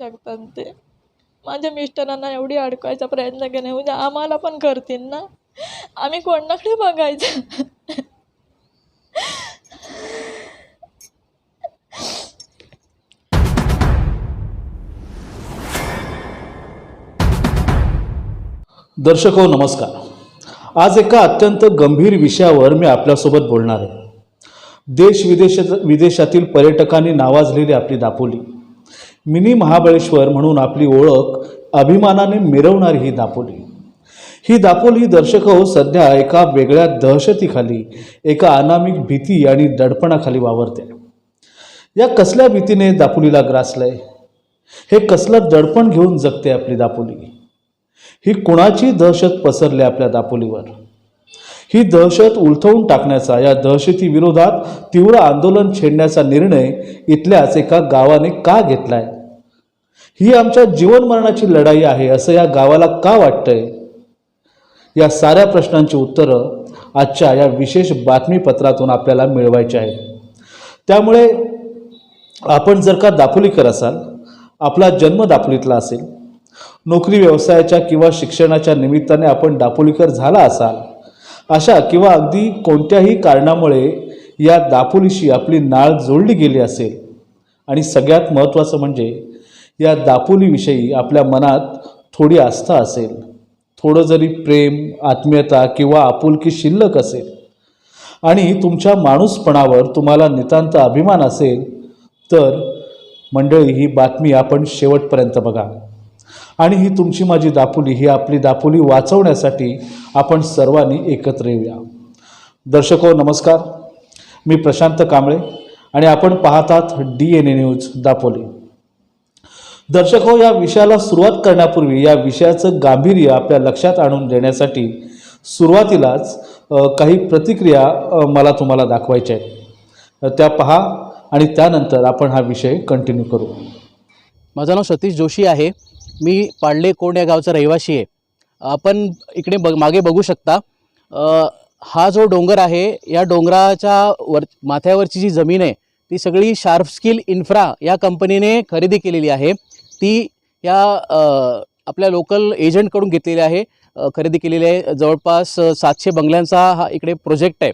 शकतात ते. माझ्या मिस्टरांना एवढी अडकवायचा प्रयत्न केला. म्हणजे आम्हाला पण करतील ना? आम्ही कोणाकडे बघायचं? दर्शक हो नमस्कार. आज एका अत्यंत गंभीर विषयावर मी आपल्यासोबत बोलणार आहे. देश विदेशात विदेशातील पर्यटकांनी नावाजलेली आपली दापोली. मिनी महाबळेश्वर म्हणून आपली ओळख अभिमानाने मिरवणारी ही दापोली. ही दापोली दर्शक हो सध्या एका वेगळ्या दहशतीखाली एका अनामिक भीती आणि दडपणाखाली वावरते. या कसल्या भीतीने दापोलीला ग्रासलंय? हे कसलं दडपण घेऊन जगते आपली दापोली? ही कुणाची दहशत पसरली आपल्या दापोलीवर? ही दहशत उलथवून टाकण्याचा या दहशतीविरोधात तीव्र आंदोलन छेडण्याचा निर्णय इथल्याच एका गावाने का घेतलाय? ही आमच्या जीवनमरणाची लढाई आहे असं या गावाला का वाटतंय? या साऱ्या प्रश्नांची उत्तरं आजच्या या विशेष बातमीपत्रातून आपल्याला मिळवायची आहे त्यामुळे आपण जर का दापोलीकर असाल आपला जन्म दापोलीतला असेल नोकरी व्यवसायाच्या किंवा शिक्षणाच्या निमित्ताने आपण दापोलीकर झाला असाल अशा किंवा अगदी कोणत्याही कारणामुळे या दापोलीशी आपली नाळ जोडली गेली असेल आणि सगळ्यात महत्त्वाचं म्हणजे या दापोलीविषयी आपल्या मनात थोडी आस्था असेल. थोडं जरी प्रेम आत्मीयता किंवा आपुलकी शिल्लक असेल आणि तुमच्या माणूसपणावर तुम्हाला नितांत अभिमान असेल तर मंडळी ही बातमी आपण शेवटपर्यंत बघा. आणि ही तुमची माझी दापोली ही आपली दापोली वाचवण्यासाठी आपण सर्वांनी एकत्र येऊया. दर्शको नमस्कार. मी प्रशांत कांबळे आणि आपण पाहतात D N A news Dapoli. दर्शक हो या विषयाला सुरुवात करण्यापूर्वी या विषयाचं गांभीर्य आपल्या लक्षात आणून देण्यासाठी सुरुवातीलाच काही प्रतिक्रिया मला तुम्हाला दाखवायच्या आहेत. त्या पहा आणि त्यानंतर आपण हा विषय कंटिन्यू करू. माझं नाव सतीश जोशी आहे. मी पाडले कोंड या गावचा रहिवासी आहे. आपण इकडे ब मागे बघू शकता हा जो डोंगर आहे या डोंगराच्या वर माथ्यावरची जी जमीन आहे ती सगळी शार्प स्किल इन्फ्रा या कंपनीने खरेदी केलेली आहे. ती या आपल्या लोकल एजंटकडून घेतलेली आहे खरेदी केलेली आहे. जवळपास सातशे बंगल्यांचा हा इकडे प्रोजेक्ट आहे.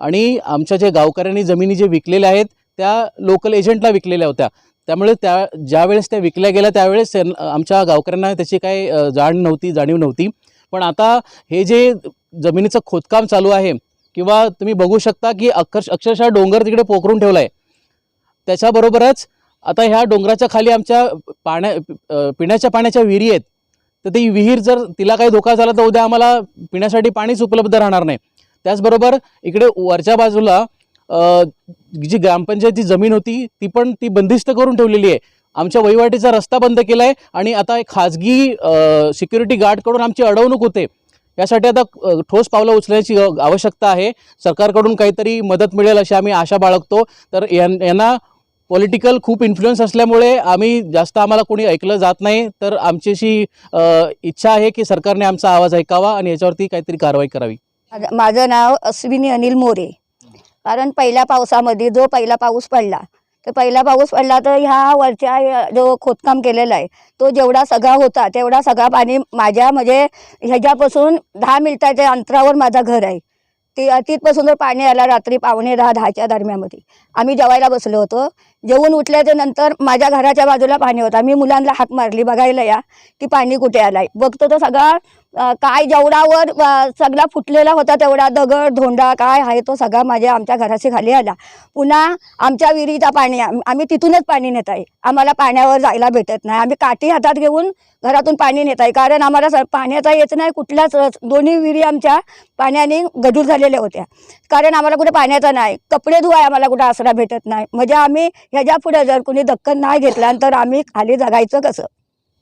आणि आमच्या जे गावकऱ्यांनी जमिनी जे विकलेल्या आहेत त्या लोकल एजंटला विकलेल्या होत्या. त्यामुळे त्या ज्यावेळेस त्या विकल्या गेल्या त्यावेळेस आमच्या गावकऱ्यांना त्याची काही जाण नव्हती जाणीव नव्हती. पण आता हे जे जमिनीचं खोदकाम चालू आहे किंवा तुम्ही बघू शकता की अक्षर अक्षरशः डोंगर तिकडे पोखरून ठेवला आहे त्याच्याबरोबरच आता ह्या डोंगराच्या खाली आमच्या पाण्या पिण्याच्या पाण्याच्या विहिरी आहेत. तर ती विहीर जर तिला काही धोका झाला तर उद्या आम्हाला पिण्यासाठी पाणीच उपलब्ध राहणार नाही. त्याचबरोबर इकडे वरच्या बाजूला जी ग्रामपंचायतची जमीन होती ती पण ती बंदिस्त करून ठेवलेली आहे. आमच्या वहिवाटीचा रस्ता बंद केला आहे आणि आता एक खाजगी सिक्युरिटी गार्डकडून आमची अडवणूक होते. यासाठी आता ठोस पावलं उचलण्याची आवश्यकता आहे. सरकारकडून काहीतरी मदत मिळेल अशी आम्ही आशा बाळगतो. तर यां- यांना पॉलिटिकल खूप इन्फ्लुएन्स असल्यामुळे आम्ही जास्त आम्हाला कोणी ऐकलं जात नाही. तर आमची अशी इच्छा आहे की सरकारने आमचा आवाज ऐकावा आणि याच्यावरती काहीतरी कारवाई करावी. माझं- नाव अश्विनी अनिल मोरे. कारण पहिल्या पावसामध्ये जो पहिला पाऊस पडला तर पहिला पाऊस पडला तर ह्या वरच्या जो खोदकाम केलेला आहे तो जेवढा सगळा होता तेवढा सगळा पाणी माझ्या म्हणजे ह्याच्यापासून दहा मिनिटाच्या अंतरावर माझं घर आहे. ती तिथपासून जर पाणी आला रात्री पावणे दहा दहाच्या दरम्यामध्ये आम्ही जेवायला बसलो होतो. जेवून उठल्याच्या नंतर माझ्या घराच्या बाजूला पाणी होतं. मी मुलांना हाक मारली. बघायला या की पाणी कुठे आलाय? बघतो तो सगळा काय जेवढावर सगळा फुटलेला होता तेवढा दगड धोंडा काय आहे तो सगळा माझ्या आमच्या घराशी खाली आला. पुन्हा आमच्या विहिरीचा पाणी आम्ही तिथूनच पाणी नेत आहे. आम्हाला पाण्यावर जायला भेटत नाही. आम्ही काठी हातात घेऊन घरातून पाणी नेत आहे. कारण आम्हाला स- पाण्याचा येत नाही कुठल्याच दोन्ही विहिरी आमच्या पाण्याने गजूर झालेल्या होत्या. कारण आम्हाला कुठे पाण्याचा नाही. कपडे धुवाय आम्हाला कुठे आसरा भेटत नाही. म्हणजे आम्ही ह्याच्या पुढे जर कुणी दक्कन नाही घेतला तर आम्ही खाली जगायचं कसं?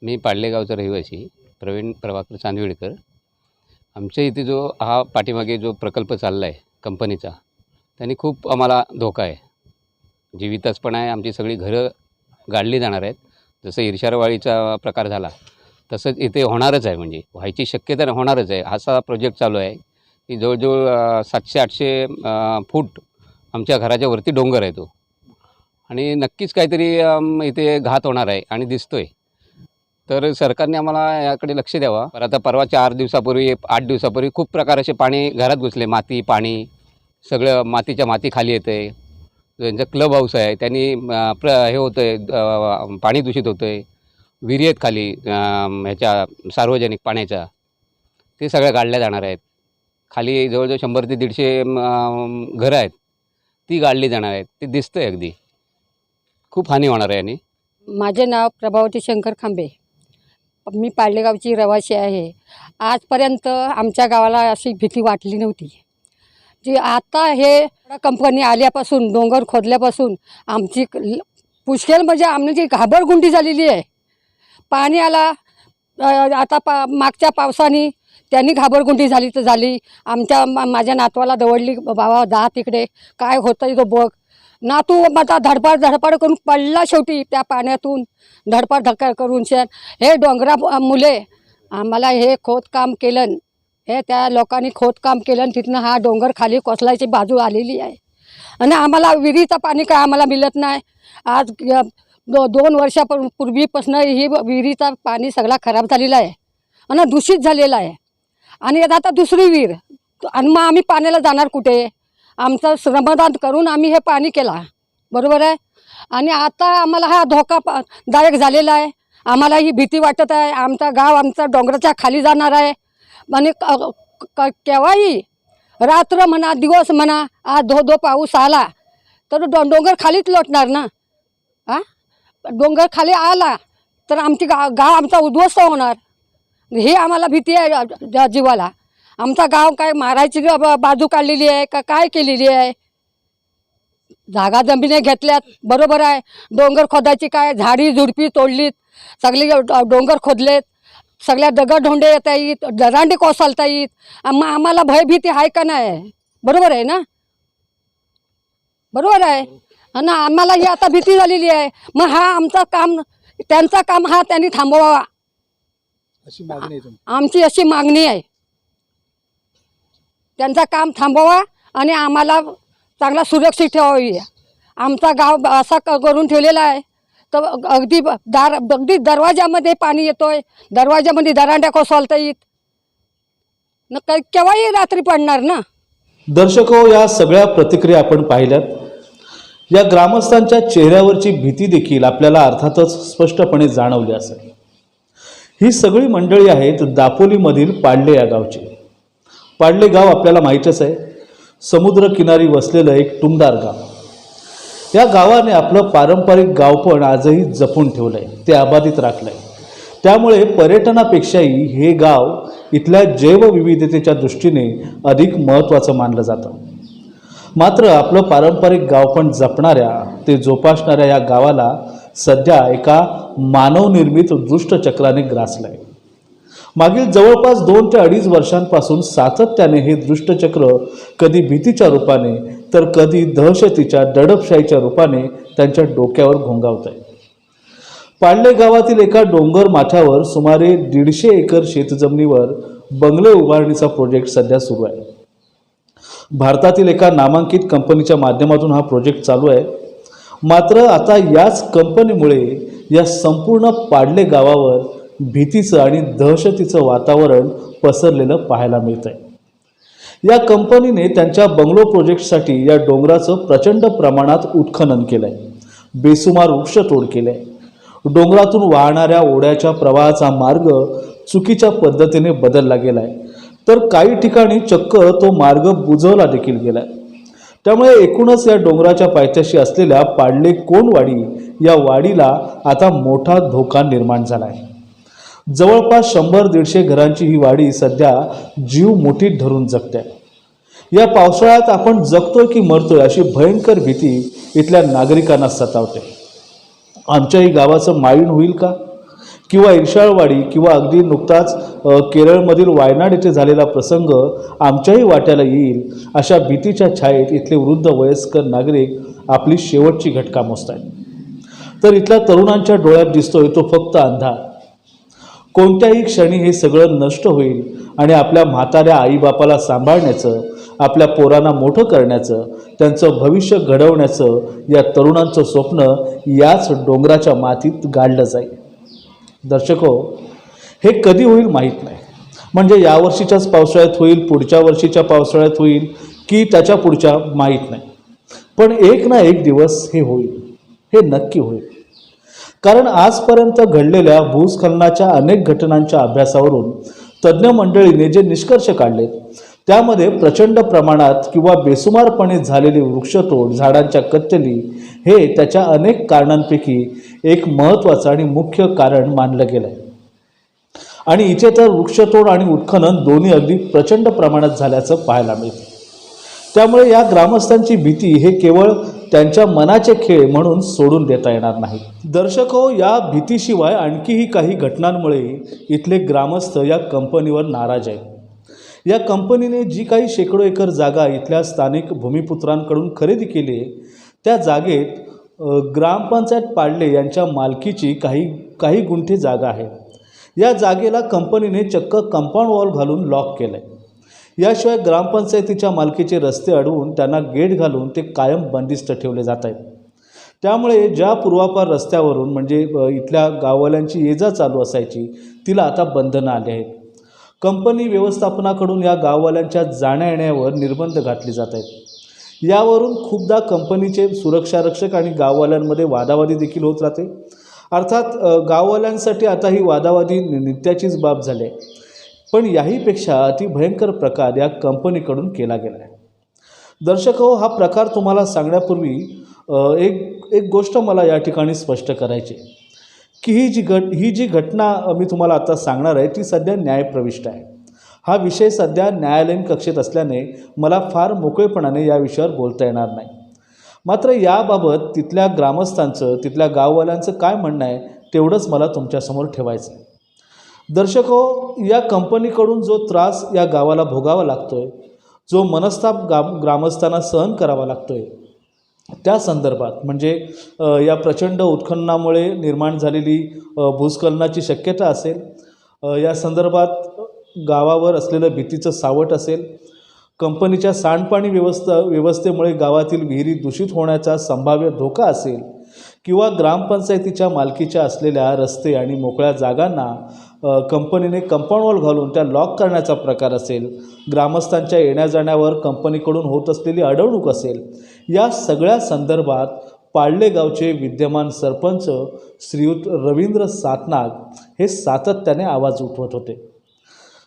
मी पाडलेगावचा रहिवासी. प्रवीण प्रभाकर चांदविडकर आमच्या इथे जो हा पाठीमागे जो प्रकल्प चालला आहे कंपनीचा त्यांनी खूप आम्हाला धोका आहे. जीवितच पण आहे आमची सगळी घरं गाडली जाणार आहेत. जसं इर्शारवाळीचा प्रकार झाला तसंच इथे होणारच आहे म्हणजे. व्हायची शक्यता होणारच आहे. असा प्रोजेक्ट चालू आहे. की जवळजवळ सातशे आठशे फूट आमच्या घराच्या वरती डोंगर आहे तो. आणि नक्कीच काहीतरी इथे घात होणार आहे आणि दिसतो आहे तर सरकारने आम्हाला याकडे लक्ष द्यावा. पर आता परवा चार दिवसापूर्वी आठ दिवसापूर्वी खूप प्रकार असे पाणी घरात घुसले. माती पाणी सगळं मातीच्या माती खाली येतं आहे ज्यांचं क्लब हाऊस आहे त्यांनी प्र हे होतं आहे पाणी दूषित होतं आहे विहिरी आहेत खाली ह्याच्या सार्वजनिक पाण्याच्या ते सगळ्या गाडल्या जाणार आहेत. खाली जवळजवळ शंभर ते दीडशे घरं आहेत. ती गाडली जाणार आहेत. ते दिसतं आहे अगदी. खूप हानी होणार आहे आणि. माझे नाव प्रभावती शंकर खांबे. मी पाळलेगावची रहिवासी आहे. आजपर्यंत आमच्या गावाला अशी भीती वाटली नव्हती. जी आता हे कंपनी आल्यापासून डोंगर खोदल्यापासून आमची पुष्कळ म्हणजे आमची घाबरगुंडी झालेली आहे. पाणी आला आता पा मागच्या पावसाने त्यांनी घाबरगुंडी झाली तर झाली. आमच्या माझ्या नातवाला दवडली बाबा जा तिकडे. काय होतं तो बघ. नातू माझा धडपड धडपड करून पडला शेवटी त्या पाण्यातून. धडपड धक्का करून शेण हे डोंगरा मुले आम्हाला हे खोदकाम केलं. हे त्या लोकांनी खोदकाम केलं. तिथनं हा डोंगर खाली कोसलायची बाजू आलेली आहे. आणि आम्हाला विहिरीचं पाणी काय आम्हाला मिळत नाही. आज दो दोन वर्षापूर्वी पूर्वीपासून ही विहिरीचा पाणी सगळा खराब झालेला आहे. आणि दूषित झालेला आहे. आणि आता दुसरी विहीर. आणि मग आम्ही पाण्याला जाणार कुठे? आमचं श्रमदान करून आम्ही हे पाणी केला. बरोबर आहे? आणि आता आम्हाला हा धोका दायक झालेला आहे. आम्हाला ही भीती वाटत आहे. आमचा गाव आमचा डोंगराच्या खाली जाणार आहे. आणि क- क- केव्हाही रात्र म्हणा दिवस म्हणा आज धो धो पाऊस आला तर डो डोंगर खालीच लोटणार ना? आ? डोंगर खाली आला तर आमची गा गाव आमचा उद्ध्वस्त होणार. ही आम्हाला भीती आहे जीवाला. आमचा गाव काय मारायची बाजू काढलेली आहे का काय केलेली आहे? जागा जमिनी घेतल्यात बरोबर आहे. डोंगर खोदायची काय? झाडी झुडपी तोडलीत. सगळे डोंगर खोदलेत. सगळ्या दगडधोंडे येता येत दरांडे कोसळता येत आम आम्हाला भयभीती आहे का नाही? बरोबर आहे ना? बरोबर आहे. आणि आम्हाला ही आता भीती झालेली आहे. मग हा आमचा काम त्यांचा काम हा त्यांनी थांबवावा. आमची अशी मागणी आहे. त्यांचं काम थांबवा आणि आम्हाला चांगला सुरक्षित ठेवावी आमचा गाव असा क- करून ठेवलेला आहे. तर अगदी दार अगदी दरवाजामध्ये पाणी येतो आहे दरवाजामध्ये दरांड्या कोसळता येत न क- केव्हाही रात्री पडणार ना? दर्शक हो या सगळ्या प्रतिक्रिया आपण पाहिल्यात. या ग्रामस्थांच्या चेहऱ्यावरची भीती देखील आपल्याला अर्थातच स्पष्टपणे जाणवली असेल. ही सगळी मंडळी आहेत दापोलीमधील पाडले या गावची. पाडले गाव आपल्याला माहीतच आहे. समुद्रकिनारी वसलेलं एक टुमदार गाव. या गावाने आपलं पारंपरिक गावपण आजही जपून ठेवलं आहे ते अबाधित राखलं आहे त्यामुळे पर्यटनापेक्षाही हे गाव इथल्या जैवविविधतेच्या दृष्टीने अधिक महत्त्वाचं मानलं जातं. मात्र आपलं पारंपरिक गावपण जपणाऱ्या ते जोपासणाऱ्या या गावाला सध्या एका मानवनिर्मित दुष्टचक्राने ग्रासलं आहे मागील जवळपास दोन ते अडीच वर्षांपासून सातत्याने हे दृष्टचक्र कधी भीतीच्या रूपाने तर कधी दहशतीच्या दडपशाहीच्या रूपाने त्यांच्या डोक्यावर घोंगावत आहे पाडले गावातील एका डोंगर माथ्यावर सुमारे दीडशे एकर शेतजमिनीवर बंगले उभारणीचा प्रोजेक्ट सध्या सुरू आहे. भारतातील एका नामांकित कंपनीच्या माध्यमातून हा प्रोजेक्ट चालू आहे. मात्र आता याच कंपनीमुळे या संपूर्ण पाडले गावावर भीतीचं आणि दहशतीचं वातावरण पसरलेलं पाहायला मिळतं आहे या कंपनीने त्यांच्या बंगलो प्रोजेक्टसाठी या डोंगराचं प्रचंड प्रमाणात उत्खनन केलं आहे बेसुमार वृक्षतोड केलं आहे डोंगरातून वाहणाऱ्या ओढ्याच्या प्रवाहाचा मार्ग चुकीच्या पद्धतीने बदलला गेला आहे तर काही ठिकाणी चक्क तो मार्ग बुजवला देखील गेला आहे त्यामुळे एकूणच या डोंगराच्या पायथ्याशी असलेल्या पाडले कोणवाडी या वाडीला आता मोठा धोका निर्माण झाला आहे जवळपास शंभर दीडशे घरांची ही वाडी सध्या जीव मुठीत धरून जगते. आहे या पावसाळ्यात आपण जगतोय की मरतोय अशी भयंकर भीती इथल्या नागरिकांना सतावते. आमच्याही गावाचं माळीण होईल का? किंवा इरशाळवाडी किंवा अगदी नुकताच केरळमधील वायनाड येथे झालेला प्रसंग आमच्याही वाट्याला येईल अशा भीतीच्या छायेत इथले वृद्ध वयस्कर नागरिक आपली शेवटची घटका मोजत आहेत तर इथल्या तरुणांच्या डोळ्यात दिसतोय तो फक्त अंधार. कोणत्याही क्षणी हे सगळं नष्ट होईल आणि आपल्या म्हाताऱ्या आईबापाला सांभाळण्याचं आपल्या पोरांना मोठं करण्याचं त्यांचं भविष्य घडवण्याचं या तरुणांचं स्वप्न याच डोंगराच्या मातीत गाडलं जाईल. दर्शको हे कधी होईल माहीत नाही. म्हणजे यावर्षीच्याच पावसाळ्यात होईल पुढच्या वर्षीच्या पावसाळ्यात होईल की त्याच्या पुढच्या माहीत नाही. पण एक ना एक दिवस हे होईल. हे नक्की होईल. कारण आजपर्यंत घडलेल्या भूस्खलनाच्या अनेक घटनांच्या अभ्यासावरून तज्ज्ञ मंडळीने जे निष्कर्ष काढलेत त्यामध्ये प्रचंड प्रमाणात किंवा बेसुमारपणे झालेली वृक्षतोड झाडांच्या कत्तली हे त्याच्या अनेक कारणांपैकी एक महत्त्वाचं आणि मुख्य कारण मानलं गेलं आहे आणि इथे तर वृक्षतोड आणि उत्खनन दोन्ही अगदी प्रचंड प्रमाणात झाल्याचं पाहायला मिळतं. त्यामुळे या ग्रामस्थांची भीती हे केवळ त्यांच्या मनाचे खेळ म्हणून सोडून देता येणार नाही. दर्शक हो या भीतीशिवाय आणखीही काही घटनांमुळे इथले ग्रामस्थ या कंपनीवर नाराज आहे या कंपनीने जी काही शेकडो एकर जागा इथल्या स्थानिक भूमिपुत्रांकडून खरेदी केली आहे त्या जागेत ग्रामपंचायत पाडले यांच्या मालकीची काही काही गुंठे जागा आहे या जागेला कंपनीने चक्क कंपाऊंड वॉल घालून लॉक केलं आहे याशिवाय ग्रामपंचायतीच्या मालकीचे रस्ते अडवून त्यांना गेट घालून ते कायम बंदिस्त ठेवले जात आहेत. त्यामुळे ज्या पूर्वापार रस्त्यावरून म्हणजे इथल्या गाववाल्यांची ये जा चालू असायची तिला आता बंधनं आली आहेत. कंपनी व्यवस्थापनाकडून या गाववाल्यांच्या जाण्या येण्यावर निर्बंध घातले जात आहेत. यावरून खूपदा कंपनीचे सुरक्षारक्षक आणि गाववाल्यांमध्ये वादावादी देखील होत राहते. अर्थात गाववाल्यांसाठी आता ही वादावादी नि- नित्याचीच बाब झाली आहे. पण याहीपेक्षा अतिभयंकर प्रकार या कंपनीकडून केला गेला आहे दर्शक हो हा प्रकार तुम्हाला सांगण्यापूर्वी एक एक गोष्ट मला या ठिकाणी स्पष्ट करायची आहे. की ही जी घट ही जी घटना मी तुम्हाला आता सांगणार आहे ती सध्या न्यायप्रविष्ट आहे. हा विषय सध्या न्यायालयीन कक्षेत असल्याने मला फार मोकळेपणाने या विषयावर बोलता येणार नाही. मात्र याबाबत तिथल्या ग्रामस्थांचं तिथल्या गाववाल्यांचं काय म्हणणं आहे तेवढंच मला तुमच्यासमोर ठेवायचं आहे. दर्शक हो या कंपनीकडून जो त्रास या गावाला भोगावा लागतो आहे जो मनस्ताप गा ग्रामस्थांना सहन करावा लागतो आहे त्या संदर्भात म्हणजे या प्रचंड उत्खननामुळे निर्माण झालेली भूस्खलनाची शक्यता असेल या संदर्भात गावावर असलेलं भीतीचं सावट असेल कंपनीच्या सांडपाणी व्यवस्था व्यवस्थेमुळे गावातील विहिरी दूषित होण्याचा संभाव्य धोका असेल किंवा ग्रामपंचायतीच्या मालकीच्या असलेल्या रस्ते आणि मोकळ्या जागांना कंपनीने कंपाऊंड वॉल घालून त्या लॉक करण्याचा प्रकार असेल ग्रामस्थांच्या येण्याजाण्यावर कंपनीकडून होत असलेली अडवणूक असेल या सगळ्या संदर्भात पाळले गावचे विद्यमान सरपंच श्रीयुत रवींद्र सातनाग हे सातत्याने आवाज उठवत होते.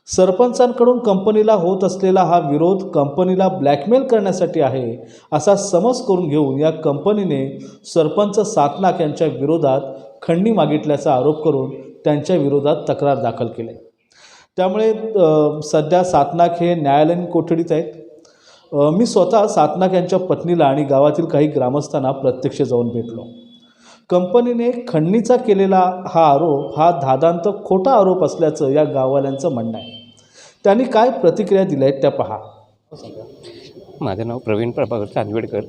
सरपंचांकडून कंपनीला होत असलेला हा विरोध कंपनीला ब्लॅकमेल करण्यासाठी आहे असा समज करून घेऊन या कंपनीने सरपंच सातनाक यांच्या विरोधात खंडणी मागितल्याचा आरोप करून त्यांच्या विरोधात तक्रार दाखल केली. त्यामुळे सध्या सातनाक हे न्यायालयीन कोठडीत आहेत. मी स्वतः सातनाक यांच्या पत्नीला आणि गावातील काही ग्रामस्थांना प्रत्यक्ष जाऊन भेटलो. कंपनीने खंडणीचा केलेला हा आरोप हा धादांत खोटा आरोप असल्याचं या गाववाल्यांचं म्हणणं आहे. त्यांनी काय प्रतिक्रिया दिल्या आहेत त्या पहा. माझं नाव प्रवीण प्रभाकर चांदवेडकर.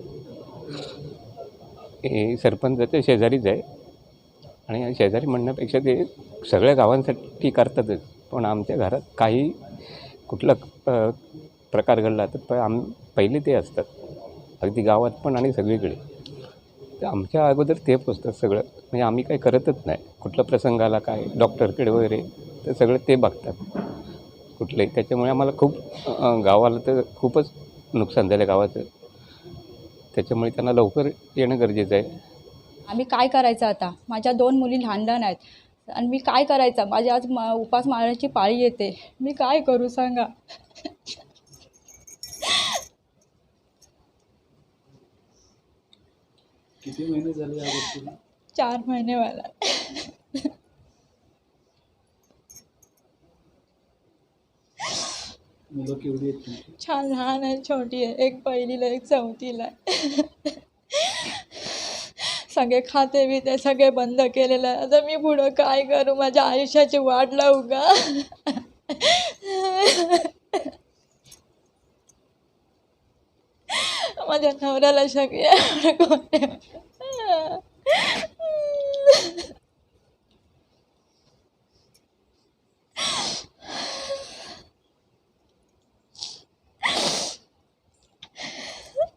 हे सरपंचाच्या शेजारीच आहे. आणि शेजारी म्हणण्यापेक्षा ते सगळ्या गावांसाठी करतातच. पण आमच्या घरात काही कुठला प्रकार घडला तर प आम पहिले ते असतात. अगदी गावात पण आणि सगळीकडे. तर आमच्या अगोदर ते पोचतात सगळं. म्हणजे आम्ही काही करतच नाही. कुठला प्रसंग आला काय डॉक्टरकडे वगैरे तर सगळं ते बघतात. कुठलंही. त्याच्यामुळे आम्हाला खूप गावाला तर खूपच नुकसान झालं गावाचं. त्याच्यामुळे त्यांना लवकर येणं गरजेचं आहे. आम्ही काय करायचं आता? माझ्या दोन मुली लहान लहान आहेत. आणि मी काय करायचं? माझी आज मा उपास मारण्याची पाळी येते. मी काय करू सांगा? किती महिने झाले चार महिने मला मुलं केवढी आहेत छान लहान आहे छोटी आहे. एक पहिलीला एक चौथीला. सगळे खाते ते सगळे बंद केलेलं. आहे आता मी पुढं काय करू? माझ्या आयुष्याची वाट लावू का? माझ्या नवऱ्याला सगळे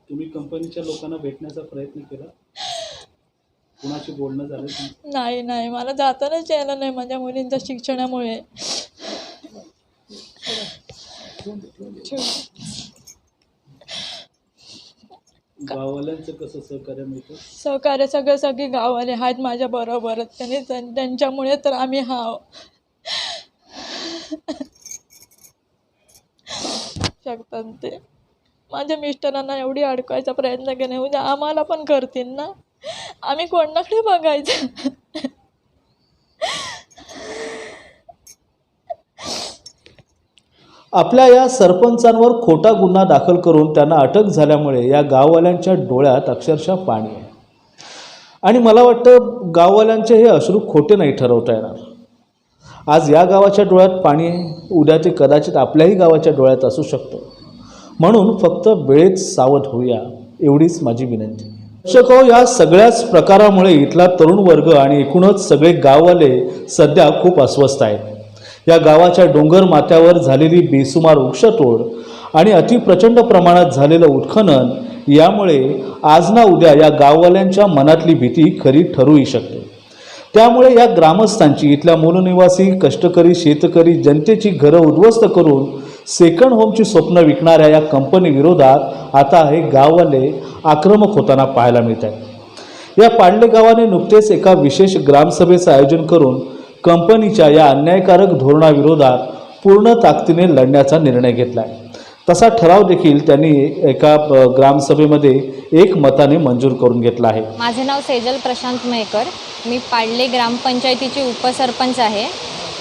तुम्ही कंपनीच्या लोकांना भेटण्याचा प्रयत्न केला? कुणाशी बोलणं झालं तुमचं? नाही नाही. मला जातानाच यायला नाही माझ्या मुलींच्या शिक्षणामुळे. गाववाल्यांचं कसं सहकार्य मिळतं? सहकार्य सगळे सगळे गाववाले आहेत माझ्या बरोबर. त्यांनी त्यां- त्यांच्यामुळे तर आम्ही हाव. शकतात ते. माझ्या मिस्टरांना एवढी अडकवायचा प्रयत्न केला. उद्या आम्हाला पण करतील ना? आम्ही कोणाकडे बघायचं? आपल्या या सरपंचांवर खोटा गुन्हा दाखल करून त्यांना अटक झाल्यामुळे या गाववाल्यांच्या डोळ्यात अक्षरशः पाणी आहे. आणि मला वाटतं गाववाल्यांचे हे अश्रू खोटे नाही ठरवता येणार. आज या गावाच्या डोळ्यात पाणी आहे उद्या ते कदाचित आपल्याही गावाच्या डोळ्यात असू शकतं. म्हणून फक्त वेळेत सावध होऊया एवढीच माझी विनंती. दर्शको हो, या सगळ्याच प्रकारामुळे इथला तरुण वर्ग आणि एकूणच सगळे गाववाले सध्या खूप अस्वस्थ आहेत. या गावाच्या डोंगर माथ्यावर झालेली बेसुमार वृक्षतोड आणि अतिप्रचंड प्रमाणात झालेलं उत्खनन यामुळे आज ना उद्या या गाववाल्यांच्या मनातली भीती खरी ठरूही शकते. त्यामुळे या ग्रामस्थांची इथल्या मूलनिवासी कष्टकरी शेतकरी जनतेची घरं उद्ध्वस्त करून सेकंड होमची स्वप्न विकणाऱ्या या कंपनी विरोधात आता हे गाववाले आक्रमक होताना पाहायला मिळत आहे. या पांडे गावाने नुकतेच एका विशेष ग्रामसभेचं आयोजन करून कंपनीच्या या अन्यायकारक धोरणाविरोधात पूर्ण ताकदीने लढण्याचा निर्णय घेतला आहे तसा ठराव देखील त्यांनी एका ग्रामसभेमध्ये एक मताने मंजूर करून घेतला आहे. माझे नाव सेजल प्रशांत मयकर. मी पाडले ग्रामपंचायतीची उपसरपंच आहे.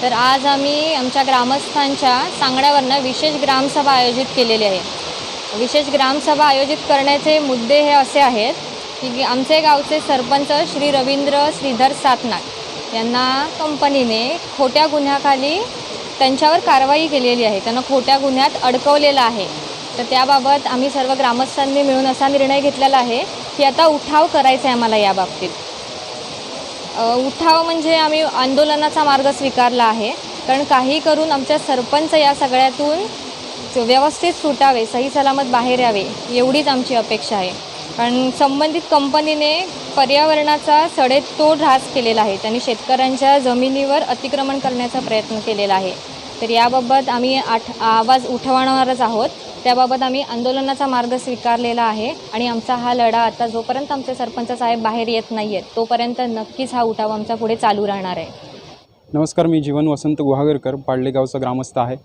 तर आज आम्ही आमच्या ग्रामस्थांच्या सांगण्यावरनं विशेष ग्रामसभा आयोजित केलेली आहे. विशेष ग्रामसभा आयोजित करण्याचे मुद्दे हे असे आहेत की आमचे गावचे सरपंच श्री रवींद्र श्रीधर सातनाक यांना कंपनीने खोट्या गुन्ह्याखाली त्यांच्यावर कारवाई केलेली आहे. त्यांना खोट्या गुन्ह्यात अडकवलेलं आहे. तर त्याबाबत आम्ही सर्व ग्रामस्थांनी मिळून असा निर्णय घेतलेला आहे की आता उठाव करायचा आहे आम्हाला याबाबतीत उठाव म्हणजे आम्ही आंदोलनाचा मार्ग स्वीकारला आहे. कारण काही करून आमच्या सरपंच या सगळ्यातून व्यवस्थित सुटावे सही सलामत बाहेर यावे एवढीच आमची अपेक्षा आहे. कारण संबंधित कंपनीने पर्यावरणाचा सडेतोड ऱ्हास केलेला आहे. त्यांनी शेतकऱ्यांच्या जमिनीवर अतिक्रमण करण्याचा प्रयत्न केलेला आहे. तर याबाबत आम्ही आठ आवाज उठवणारच आहोत. त्याबाबत आम्ही आंदोलनाचा मार्ग स्वीकारलेला आहे आणि आमचा हा लढा आता जोपर्यंत आमचे सरपंच साहेब बाहेर येत नाही आहेत तोपर्यंत नक्कीच हा उठाव आमचा पुढे चालू राहणार आहे. नमस्कार मी जीवन वसंत गुहागरकर पाडलेगावचा ग्रामस्थ आहे.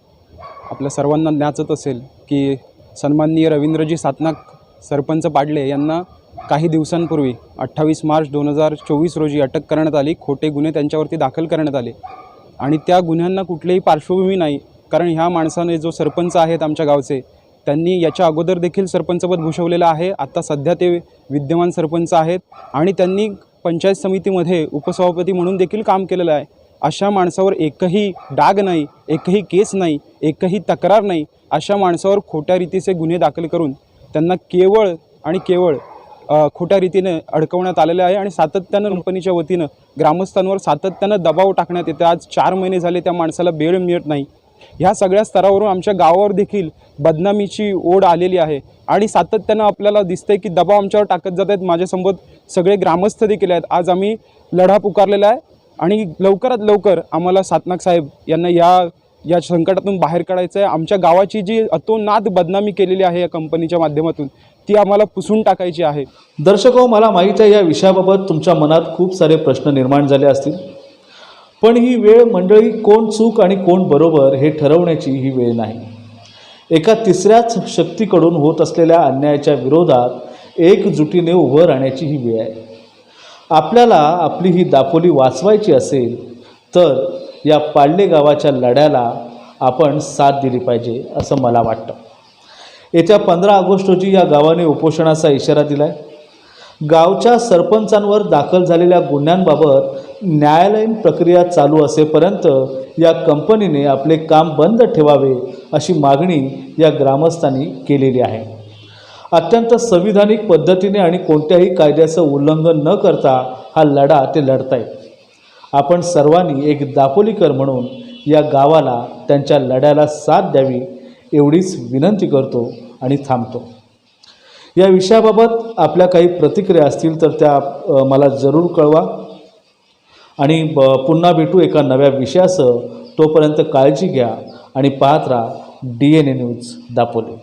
आपल्या सर्वांना ज्ञाचत असेल की सन्माननीय रवींद्रजी सातनाक सरपंच पाडले यांना काही दिवसांपूर्वी अठ्ठावीस मार्च दोन हजार चोवीस रोजी अटक करण्यात आली खोटे गुन्हे त्यांच्यावरती दाखल करण्यात आले. आणि त्या गुन्ह्यांना कुठलीही पार्श्वभूमी नाही कारण ह्या माणसाने जो सरपंच आहेत आमच्या गावचे त्यांनी याच्या अगोदर देखील सरपंचपद भूषवलेलं आहे. आत्ता सध्या ते विद्यमान सरपंच आहेत आणि त्यांनी पंचायत समितीमध्ये उपसभापती म्हणून देखील काम केलेलं आहे. अशा माणसावर एकही डाग नाही एकही केस नाही एकही तक्रार नाही अशा माणसावर खोट्या रीतीचे गुन्हे दाखल करून त्यांना केवळ आणि केवळ खोट्या रीतीने अडकवण्यात आलेले आहे आणि सातत्यानं कंपनीच्या वतीनं ग्रामस्थांवर सातत्यानं दबाव टाकण्यात येते आज चार महिने झाले त्या माणसाला बेळ मिळत नाही. ह्या सगळ्या स्तरावरून आमच्या गावावर देखील बदनामीची ओढ आलेली आहे. आणि सातत्यानं आपल्याला दिसतंय की दबाव आमच्यावर टाकत जात आहेत. माझ्यासोबत सगळे ग्रामस्थ देखील आहेत. आज आम्ही लढा पुकारलेला आहे. आणि लवकरात लवकर आम्हाला सातनाक साहेब यांना या या संकटातून बाहेर काढायचं आहे आमच्या गावाची जी अतोनाद बदनामी केलेली आहे या कंपनीच्या माध्यमातून ती आम्हाला पुसून टाकायची आहे. दर्शको हो, मला माहीत आहे या विषयाबाबत तुमच्या मनात खूप सारे प्रश्न निर्माण झाले असतील. पण ही वेळ मंडळी कोण चूक आणि कोण बरोबर हे ठरवण्याची ही वेळ नाही. एका तिसऱ्याच शक्तीकडून होत असलेल्या अन्यायाच्या विरोधात एकजुटीने उभं राहण्याची ही वेळ आहे. आपल्याला आपली ही दापोली वाचवायची असेल तर या पाडले गावाच्या लढ्याला आपण साथ दिली पाहिजे असं मला वाटतं. येत्या पंधरा ऑगस्ट रोजी या गावाने उपोषणाचा इशारा दिला आहे गावच्या सरपंचांवर दाखल झालेल्या गुन्ह्यांबाबत न्यायालयीन प्रक्रिया चालू असेपर्यंत या कंपनीने आपले काम बंद ठेवावे अशी मागणी या ग्रामस्थांनी केलेली आहे. अत्यंत संविधानिक पद्धतीने आणि कोणत्याही कायद्याचं उल्लंघन न करता हा लढा ते लढतायत. आपण सर्वांनी एक दापोलीकर म्हणून या गावाला त्यांच्या लढ्याला साथ द्यावी एवढीच विनंती करतो आणि थांबतो. या विषयाबाबत आपल्या काही प्रतिक्रिया असतील तर त्या मला जरूर कळवा. आणि ब पुन्हा भेटू एका नव्या विषयासह. तोपर्यंत काळजी घ्या आणि पाहत राहा. D N A news Dapoli.